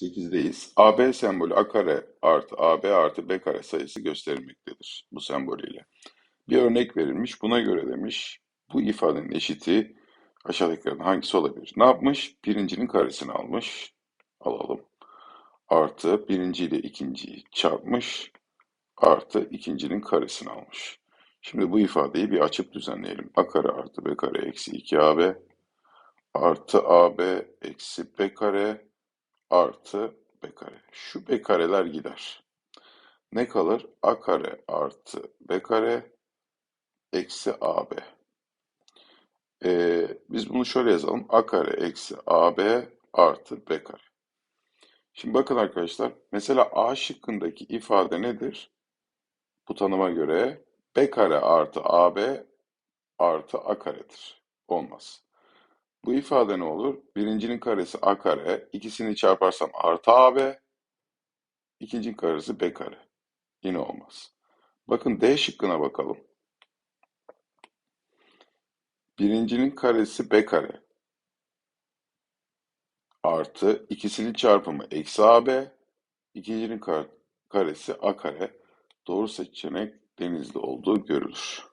8'deyiz. AB sembolü A kare artı AB artı B kare sayısı gösterilmektedir bu sembol ile. Bir örnek verilmiş. Buna göre demiş bu ifadenin eşiti aşağıdakilerden hangisi olabilir? Ne yapmış? Birincinin karesini almış. Alalım. Artı birinci ile ikinciyi çarpmış. Artı ikincinin karesini almış. Şimdi bu ifadeyi bir açıp düzenleyelim. A kare artı B kare eksi 2AB artı AB eksi B kare artı B kare. Şu B kareler gider. Ne kalır? A kare artı B kare eksi AB. Ee, biz bunu şöyle yazalım. A kare eksi AB artı B kare. Şimdi bakın arkadaşlar. Mesela A şıkkındaki ifade nedir? Bu tanıma göre B kare artı AB artı A karedir. Olmaz. Bu ifade ne olur? Birincinin karesi A kare. ikisini çarparsam artı AB. ikincinin karesi B kare. Yine olmaz. Bakın D şıkkına bakalım. Birincinin karesi B kare. Artı ikisinin çarpımı eksi AB. ikincinin kar- karesi A kare. Doğru seçenek denizli olduğu görülür.